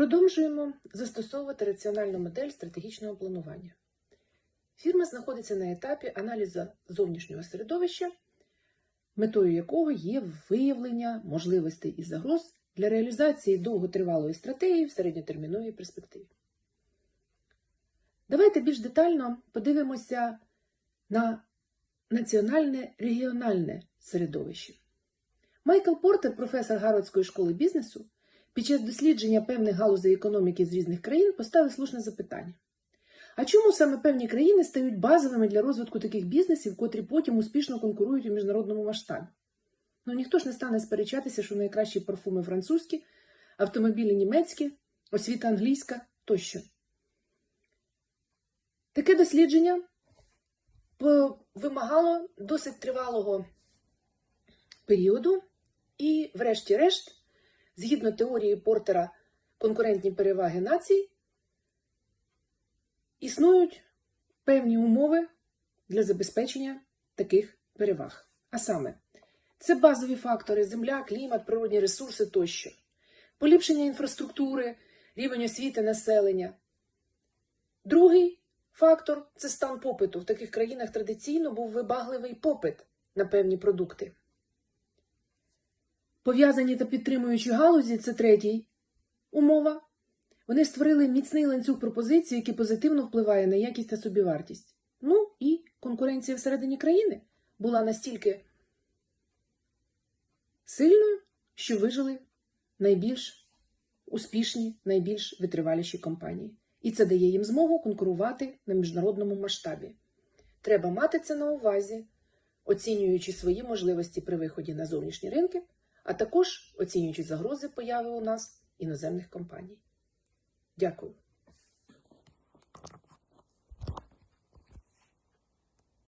Продовжуємо застосовувати раціональну модель стратегічного планування. Фірма знаходиться на етапі аналізу зовнішнього середовища, метою якого є виявлення можливостей і загроз для реалізації довготривалої стратегії в середньотерміновій перспективі. Давайте більш детально подивимося на національне регіональне середовище. Майкл Портер, професор Гарвардської школи бізнесу, під час дослідження певних галузей економіки з різних країн поставив слушне запитання. А чому саме певні країни стають базовими для розвитку таких бізнесів, котрі потім успішно конкурують у міжнародному масштабі? Ну ніхто ж не стане сперечатися, що найкращі парфуми французькі, автомобілі німецькі, освіта англійська тощо. Таке дослідження вимагало досить тривалого періоду, і, врешті-решт, згідно теорії Портера конкурентні переваги націй, існують певні умови для забезпечення таких переваг. А саме, це базові фактори: земля, клімат, природні ресурси тощо, поліпшення інфраструктури, рівень освіти населення. Другий фактор це стан попиту. В таких країнах традиційно був вибагливий попит на певні продукти. Пов'язані та підтримуючі галузі це третій умова. Вони створили міцний ланцюг пропозицій, який позитивно впливає на якість та собівартість. Ну і конкуренція всередині країни була настільки сильною, що вижили найбільш успішні, найбільш витриваліші компанії. І це дає їм змогу конкурувати на міжнародному масштабі. Треба мати це на увазі, оцінюючи свої можливості при виході на зовнішні ринки, а також оцінюючи загрози появи у нас іноземних компаній. Дякую.